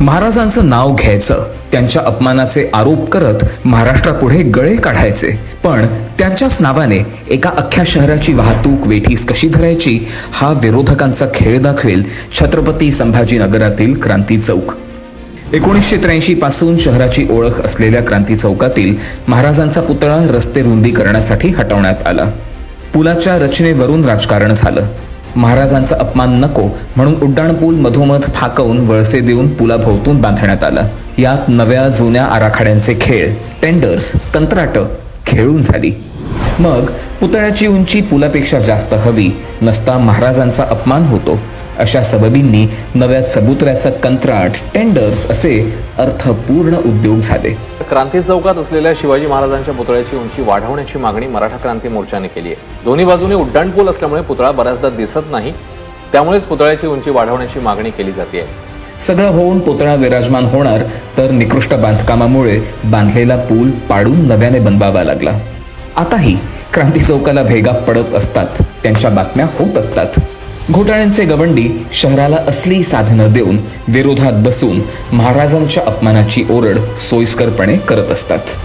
महाराजांचं नाव घ्यायचं त्यांच्या अपमानाचे आरोप करत महाराष्ट्रापुढे गळे काढायचे. पण त्यांच्याच नावाने एका अख्ख्या शहराची वाहतूक वेठीस कशी धरायची हा विरोधकांचा खेळ दाखवेल छत्रपती संभाजीनगरातील क्रांती चौक. एकोणीसशे त्र्याऐंशी पासून शहराची ओळख असलेल्या क्रांती चौकातील महाराजांचा पुतळा रस्ते रुंदी करण्यासाठी हटवण्यात आला. पुलाच्या रचनेवरून राजकारण झालं. महाराजांचा अपमान नको म्हणून उड्डाणपूल मधोमध फाकवून वळसे देऊन पुलाभोवतून बांधण्यात आला. यात नव्या जुन्या आराखड्यांचे खेळ टेंडर्स कंत्राट खेळून झाली. मग पुतळ्याची उंची पुलापेक्षा जास्त हवी नसता महाराजांचा अपमान होतो. अशा सबबींनी नव्या चबुतऱ्याचं कंत्राट टेंडर्स असे अर्थपूर्ण उद्योग झाले. क्रांती चौकात असलेल्या शिवाजी महाराजांच्या पुतळ्याची उंची वाढवण्याची मागणी मराठा क्रांती मोर्चाने केली आहे. दोन्ही बाजूने उड्डाणपूल असल्यामुळे पुतळा बऱ्याचदा दिसत नाही. त्यामुळेच पुतळ्याची उंची वाढवण्याची मागणी केली जाते. सगळं होऊन पुतळा विराजमान होणार तर निकृष्ट बांधकामामुळे बांधलेला पूल पाडून नव्याने बनवावा लागला. आताही क्रांती चौकाला भेगा पडत असतात. त्यांच्या बातम्या होत असतात. घोटाळ्यांचे गवंडी शहराला असली साधनं देऊन विरोधात बसून महाराजांच्या अपमानाची ओरड सोयीस्करपणे करत असतात.